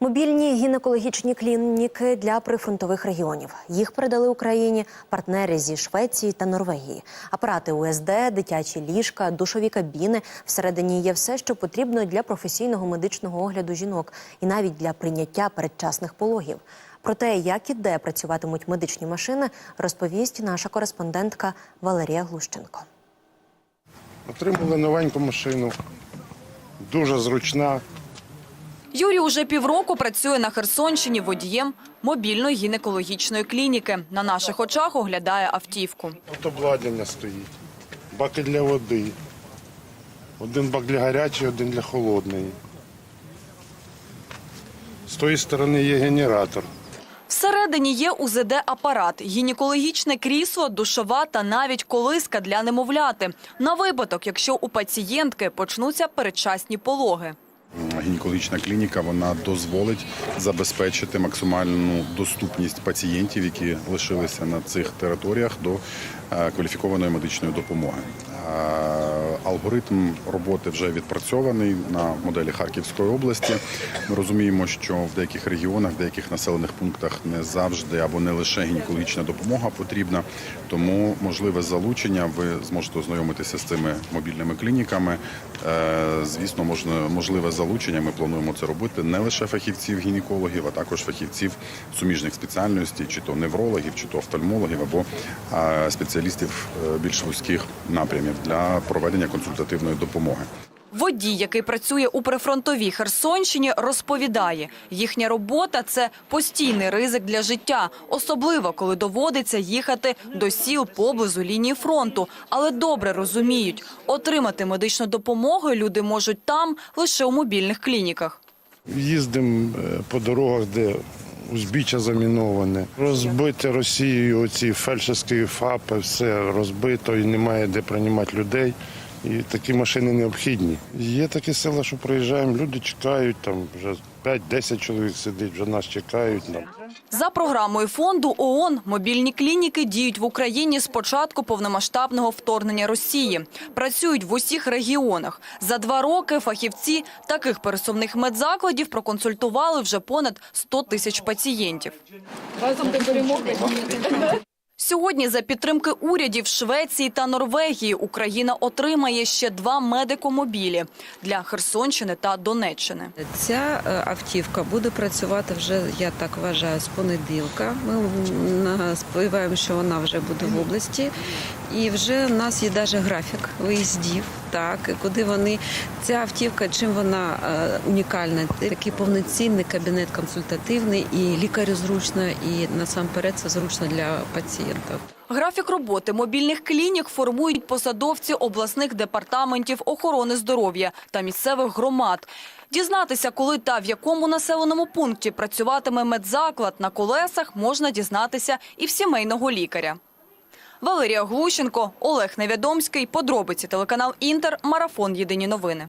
Мобільні гінекологічні клініки для прифронтових регіонів. Їх передали Україні партнери зі Швеції та Норвегії. Апарати УСД, дитячі ліжка, душові кабіни. Всередині є все, що потрібно для професійного медичного огляду жінок і навіть для прийняття передчасних пологів. Про те, як і де працюватимуть медичні машини, розповість наша кореспондентка Валерія Глущенко. Отримали новеньку машину, дуже зручна. Юрій уже півроку працює на Херсонщині водієм мобільної гінекологічної клініки. На наших очах оглядає автівку. От обладнання стоїть, баки для води. Один бак для гарячої, один для холодної. З тої сторони є генератор. Всередині є УЗД-апарат, гінекологічне крісло, душова та навіть колиска для немовляти. На випадок, якщо у пацієнтки почнуться передчасні пологи. Гінекологічна клініка вона дозволить забезпечити максимальну доступність пацієнтів, які лишилися на цих територіях до е, кваліфікованої медичної допомоги. Е, Алгоритм роботи вже відпрацьований на моделі Харківської області. Ми розуміємо, що в деяких регіонах, в деяких населених пунктах не завжди або не лише гінекологічна допомога потрібна. Тому можливе залучення. Ви зможете ознайомитися з цими мобільними клініками. Е, Звісно, можливе залучення. Ми плануємо це робити не лише фахівців гінекологів, а також фахівців суміжних спеціальностей, чи то неврологів, чи то офтальмологів, або спеціалістів е, більш вузьких напрямів для проведення консультативної допомоги. Водій, який працює у прифронтовій Херсонщині, розповідає, їхня робота це постійний ризик для життя, особливо коли доводиться їхати до сіл поблизу лінії фронту. Але добре розуміють, отримати медичну допомогу люди можуть там лише у мобільних клініках. Їздимо е, по дорогах, де узбіччя заміноване. Розбити Росією оці фельдшерські ФАПи, все розбито і немає де приймати людей. І такі машини необхідні. Є такі села, що приїжджаємо, люди чекають, там вже 5-10 чоловік сидить, вже нас чекають. За програмою фонду ООН мобільні клініки діють в Україні з початку повномасштабного вторгнення Росії. Працюють в усіх регіонах. За два роки фахівці таких пересувних медзакладів проконсультували вже понад 100 тисяч пацієнтів. Разом до перемоги. Сьогодні за підтримки урядів Швеції та Норвегії Україна отримає ще два медикомобілі для Херсонщини та Донеччини. Ця е, автівка буде працювати вже, я так вважаю, з понеділка. Ми сподіваємося, що вона вже буде в області. І вже в нас є навіть графік виїздів, так, куди вони. Ця автівка, чим вона е, унікальна? Такий повноцінний кабінет консультативний, і лікарю зручно, і насамперед це зручно для пацієнтів. Графік роботи мобільних клінік формують посадовці обласних департаментів охорони здоров'я та місцевих громад. Дізнатися, коли та в якому населеному пункті працюватиме медзаклад на колесах, можна дізнатися і в сімейного лікаря. Валерія Глущенко, Олег Невідомський. Подробиці телеканал Інтер. Марафон. Єдині новини.